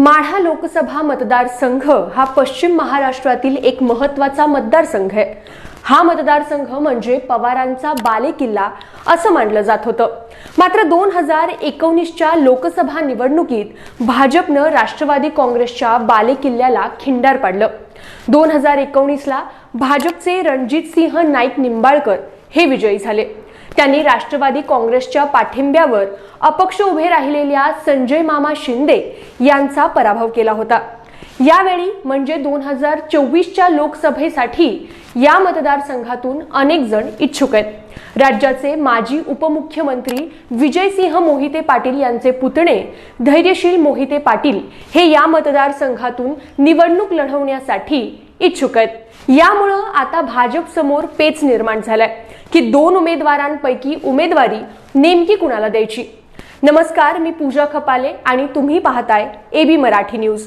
माढा लोकसभा मतदारसंघ हा पश्चिम महाराष्ट्रातील एक महत्त्वाचा मतदारसंघ आहे. हा मतदारसंघ म्हणजे पवारांचा बालेकिल्ला असं मानलं जात होतं. मात्र दोन हजार एकोणीसच्या लोकसभा निवडणुकीत भाजपनं राष्ट्रवादी काँग्रेसच्या बालेकिल्ल्याला खिंडार पाडलं. दोन हजार एकोणीसला भाजपचे रणजित सिंह नाईक निंबाळकर हे विजयी झाले. त्यांनी राष्ट्रवादी काँग्रेसच्या पाठिंब्यावर अपक्ष उभे राहिलेल्या संजय मामा शिंदे यांचा पराभव केला होता. यावेळी म्हणजे दोन हजार चोवीसच्या लोकसभेसाठी या मतदारसंघातून अनेक जण इच्छुक आहेत. राज्याचे माजी उपमुख्यमंत्री विजयसिंह मोहिते पाटील यांचे पुतणे धैर्यशील मोहिते पाटील हे या मतदारसंघातून निवडणूक लढवण्यासाठी इच्छुक आहेत. यामुळं आता भाजप समोर पेच निर्माण झालाय. की दोन उमेदवारांपैकी उमेदवारी नेमकी कुणाला द्यायची? नमस्कार मी पूजा खपाले आणि तुम्ही पाहताय एबी मराठी न्यूज.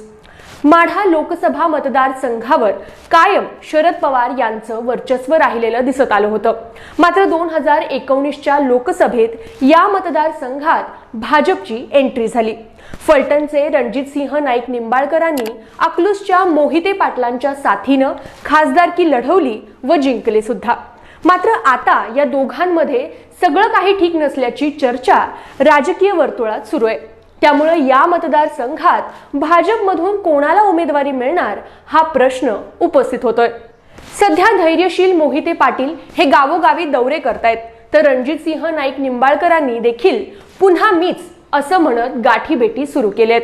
माढा लोकसभा मतदारसंघावर कायम शरद पवार यांचं वर्चस्व राहिलेलं दिसत आलं होतं. मात्र दोन हजार एकोणीसच्या लोकसभेत या मतदारसंघात भाजपची एंट्री झाली. फलटणचे रणजितसिंह नाईक निंबाळकरांनी अकलूसच्या मोहिते पाटलांच्या साथीनं खासदारकी लढवली व जिंकले सुद्धा. मात्र आता या दोघांमध्ये सगळं काही ठीक नसल्याची चर्चा राजकीय वर्तुळात सुरू आहे. त्यामुळे या मतदारसंघात भाजपमधून कोणाला उमेदवारी मिळणार हा प्रश्न उपस्थित होतोय. सध्या धैर्यशील मोहिते पाटील हे गावोगावी दौरे करतायत. तर रणजितसिंह नाईक निंबाळकरांनी देखील पुन्हा मीच असं म्हणत गाठीबेटी सुरू केल्यात.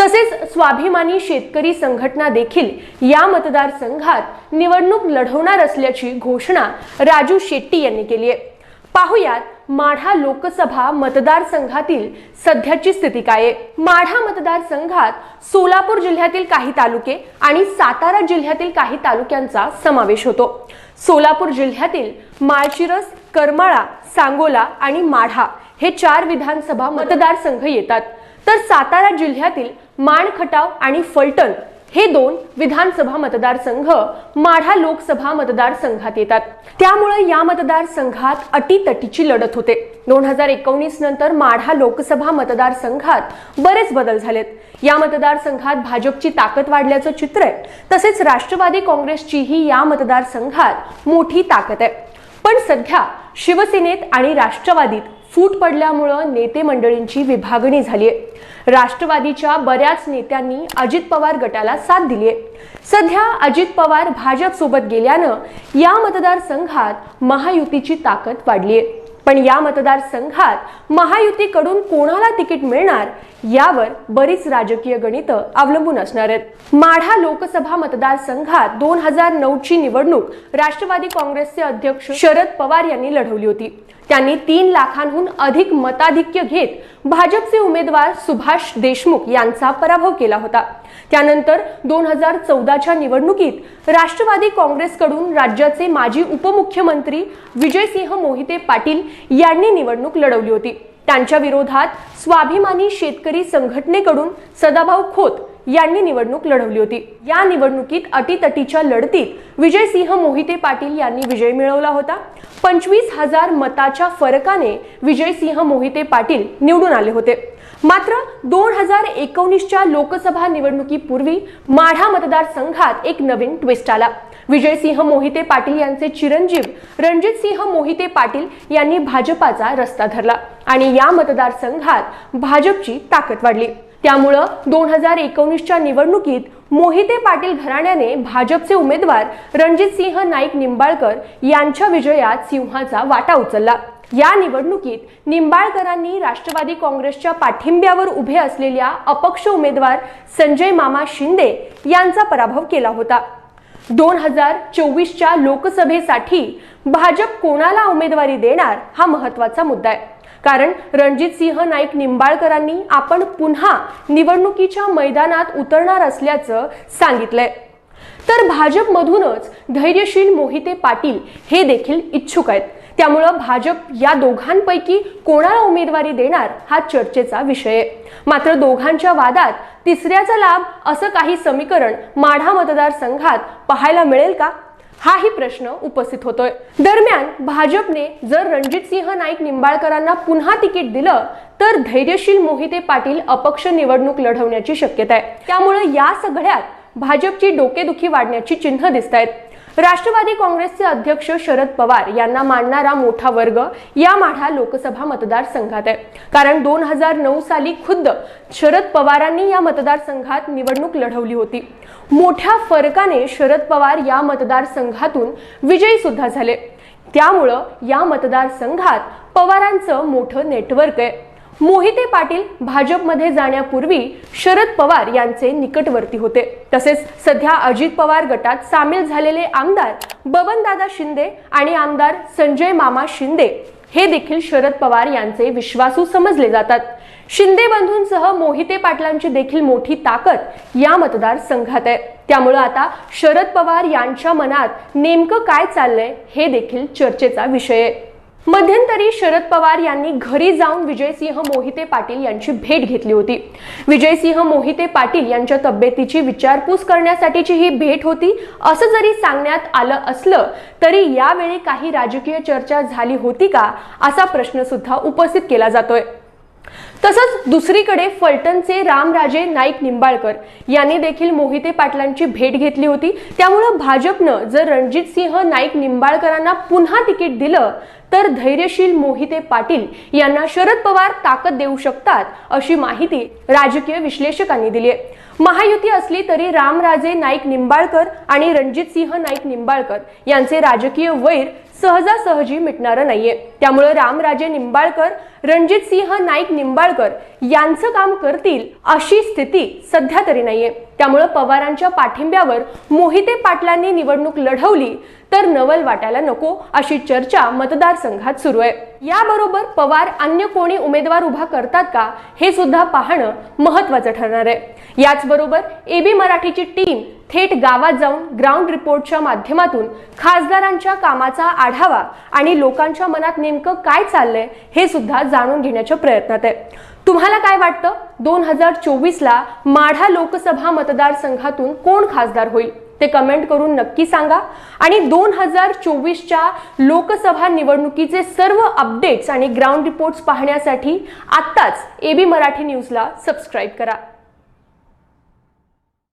तसेच स्वाभिमानी शेतकरी संघटना देखील या मतदारसंघात निवडणूक लढवणार असल्याची घोषणा राजू शेट्टी यांनी केली आहे. पाहुयात माढा लोकसभा मतदारसंघातील सध्याची स्थिती काय आहे. माढा मतदारसंघात सोलापूर जिल्ह्यातील काही तालुके आणि सातारा जिल्ह्यातील काही तालुक्यांचा समावेश होतो. सोलापूर जिल्ह्यातील माळशिरस करमाळा सांगोला आणि माढा हे चार विधानसभा मतदारसंघ येतात. तर सातारा जिल्ह्यातील माणखटाव आणि फलटण हे दोन विधानसभा मतदारसंघ माढा लोकसभा मतदारसंघात येतात. त्यामुळे या मतदारसंघात अटीतटीची लढत होते. दोन हजार एकोणीस नंतर माढा लोकसभा मतदारसंघात बरेच बदल झालेत. या मतदारसंघात भाजपची ताकद वाढल्याचं चित्र आहे. तसेच राष्ट्रवादी काँग्रेसचीही या मतदारसंघात मोठी ताकद आहे. पण सध्या शिवसेनेत आणि राष्ट्रवादीत फूट पडल्यामुळं नेते मंडळींची विभागणी झालीय. राष्ट्रवादीच्या बऱ्याच नेत्यांनी अजित पवार गटाला साथ दिलीय. सध्या अजित पवार भाजपसोबत गेल्यानं या मतदारसंघात महायुतीची ताकद वाढली आहे पण या मतदारसंघात महायुतीकडून कोणाला तिकीट मिळणार यावर बरीच राजकीय गणितं अवलंबून असणार आहेत. माढा लोकसभा मतदारसंघात दोन हजार नऊची निवडणूक राष्ट्रवादी काँग्रेसचे अध्यक्ष शरद पवार यांनी लढवली होती. त्यांनी तीन लाखांहून अधिक मताधिक्य घेत भाजपचे उमेदवार सुभाष देशमुख यांचा पराभव केला होता. त्यानंतर दोन हजार चौदाच्या निवडणुकीत राष्ट्रवादी काँग्रेसकडून राज्याचे माजी उपमुख्यमंत्री विजयसिंह मोहिते पाटील यांनी निवडणूक लढवली होती. त्यांच्या विरोधात स्वाभिमानी शेतकरी संघटनेकडून सदाभाऊ खोत यांनी निवडणूक लढवली होती. या निवडणुकीत अटीतटीच्या लढतीत विजयसिंह मोहिते पाटील यांनी विजय मिळवला होता. पंचवीस हजार मताच्या फरकाने विजयसिंह मोहिते पाटील निवडून आले होते. मात्र दोन हजार एकोणीसच्या लोकसभा निवडणुकीपूर्वी माढा मतदारसंघात एक नवीन ट्विस्ट आला. विजयसिंह मोहिते पाटील यांचे चिरंजीव रणजितसिंह मोहिते पाटील यांनी भाजपाचा रस्ता धरला आणि या मतदारसंघात भाजपची ताकद वाढली. त्यामुळं दोन हजार एकोणीसच्या निवडणुकीत मोहिते पाटील घराण्याने भाजपचे उमेदवार रणजित सिंह नाईक निंबाळकर यांच्या विजयात सिंहाचा वाटा उचलला. या निवडणुकीत निंबाळकरांनी राष्ट्रवादी काँग्रेसच्या पाठिंब्यावर उभे असलेल्या अपक्ष उमेदवार संजय मामा शिंदे यांचा पराभव केला होता. दोन हजार चोवीसच्या लोकसभेसाठी भाजप कोणाला उमेदवारी देणार हा महत्त्वाचा मुद्दा आहे. कारण रणजित सिंह नाईक निंबाळकरांनी आपण पुन्हा निवडणुकीच्या मैदानात उतरणार असल्याचं सांगितलंय. तर भाजपमधूनच धैर्यशील मोहिते पाटील हे देखील इच्छुक आहेत. त्यामुळं भाजप या दोघांपैकी कोणाला उमेदवारी देणार हा चर्चेचा विषय आहे. मात्र दोघांच्या वादात तिसऱ्याचा लाभ असं काही समीकरण माढा मतदारसंघात पाहायला मिळेल का? हाही प्रश्न उपस्थित होतोय. दरम्यान भाजपने जर रणजितसिंह नाईक निंबाळकरांना पुन्हा तिकीट दिलं तर धैर्यशील मोहिते पाटील अपक्ष निवडणूक लढवण्याची शक्यता आहे. त्यामुळे या सगळ्यात भाजपची डोकेदुखी वाढण्याची चिन्ह दिसत आहेत राष्ट्रवादी काँग्रेसचे अध्यक्ष शरद पवार यांना मानणारा मोठा वर्ग या माढा लोकसभा मतदारसंघात आहे. कारण दोन हजार नऊ साली खुद्द शरद पवारांनी या मतदारसंघात निवडणूक लढवली होती. मोठ्या फरकाने शरद पवार या मतदारसंघातून विजयी सुद्धा झाले. त्यामुळं या मतदारसंघात पवारांचं मोठं नेटवर्क आहे. मोहिते पाटील भाजपमध्ये जाण्यापूर्वी शरद पवार यांचे निकटवर्ती होते. तसेच सध्या अजित पवार गटात सामील झालेले आमदार बबनदादा शिंदे आणि आमदार संजय मामा शिंदे हे देखील शरद पवार यांचे विश्वासू समजले जातात. शिंदे बंधूंसह मोहिते पाटलांची देखील मोठी ताकद या मतदारसंघात आहे. त्यामुळं आता शरद पवार यांच्या मनात नेमकं काय चाललंय हे देखील चर्चेचा विषय आहे. मध्यंतरी शरद पवार यांनी घरी जाऊन विजयसिंह मोहिते पाटील यांची भेट घेतली होती. विजयसिंह मोहिते पाटील यांच्या तब्येतीची विचारपूस करण्यासाठीची ही भेट होती. असं जरी सांगण्यात आलं असलं तरी यावेळी काही राजकीय चर्चा झाली होती का असा प्रश्न सुद्धा उपस्थित केला जातोय. तसंच दुसरीकडे फलटणचे रामराजे नाईक निंबाळकर यांनी देखील मोहिते पाटलांची भेट घेतली होती. त्यामुळं भाजपनं जर रणजित सिंह नाईक निंबाळकरांना पुन्हा तिकीट दिलं तर धैर्यशील मोहिते पाटील यांना शरद पवार ताकद देऊ शकतात अशी माहिती राजकीय विश्लेषकांनी दिली आहे. महायुती असली तरी रामराजे नाईक निंबाळकर आणि रणजित सिंह नाईक निंबाळकर यांचे राजकीय वैर सहजासहजी मिटणारं नाहीये. त्यामुळे रामराजे निंबाळकर रणजित सिंह नाईक निंबाळकर यांचं काम करतील अशी स्थिती सध्या तरी नाहीये. त्यामुळे पवारांच्या पाठिंब्यावर मोहिते पाटलांनी निवडणूक लढवली तर नवल वाटायला नको अशी चर्चा मतदारसंघात सुरू आहे. याबरोबर पवार अन्य कोणी उमेदवार उभा करतात का हे सुद्धा पाहणं महत्वाचं ठरणार आहे. याचबरोबर एबी मराठीची टीम थेट गावात जाऊन ग्राउंड रिपोर्टच्या माध्यमातून खासदारांच्या कामाचा आढावा आणि लोकांच्या मनात नेमकं काय चाललंय हे सुद्धा जाणून घेण्याच्या प्रयत्नात आहे. तुम्हाला काय वाटतं? दोन हजार चोवीसला माढा लोकसभा मतदारसंघातून कोण खासदार होईल? ते कमेंट करून नक्की सांगा. आणि दोन हजार चोवीसच्या लोकसभा निवडणुकीचे सर्व अपडेट्स आणि ग्राउंड रिपोर्ट्स पाहण्यासाठी आत्ताच एबी मराठी न्यूजला सबस्क्राईब करा.